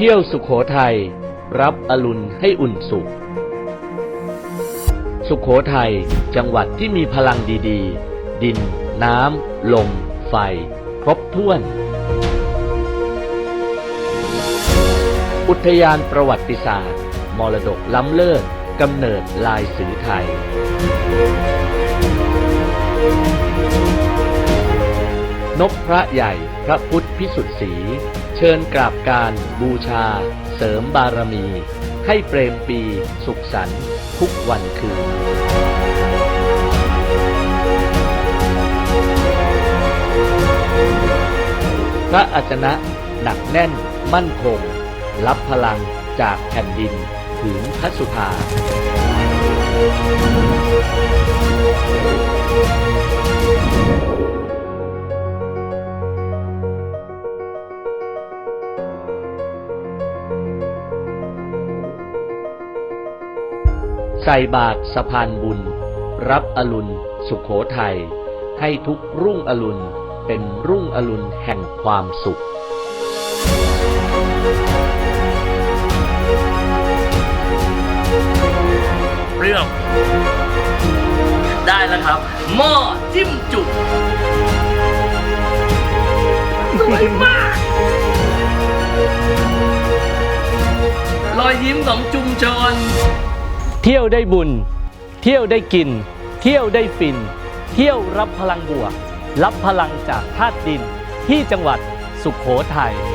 เที่ยวสุขโขทัยรับอรุณให้อุ่นสุข สุขโขทัยจังหวัดที่มีพลังดีๆ ดิน น้ำ ลม ไฟ ครบถ้วน อุทยานประวัติศาสตร์ มรดกล้ำเลิศกำเนิดลายสือไทย นกพระใหญ่พระพุทธพิสุทธิ์ศรี เชิญกราบการบูชา เสริมบารมี ให้เปรมปี สุขสันต์ทุกวันคืน พระอัจนะหนักแน่นมั่นคง รับพลังจากแผ่นดินถึงพระสุธา ใส่บาตรสะพานบุญ รับอรุณ สุขโขทัย ให้ทุกรุ่งอรุณเป็นรุ่งอรุณแห่งความสุขเรี้ยวได้แล้วครับ หม้อจิ้มจุ่มสวยมาก รอยยิ้มของจุมชน เที่ยวได้บุญ เที่ยวได้กิน เที่ยวได้ฟิน เที่ยวรับพลังบวก รับพลังจากธาตุดินที่จังหวัดสุขโขทัยเที่ยวไทยรับพลังบวกที่สุโขทัย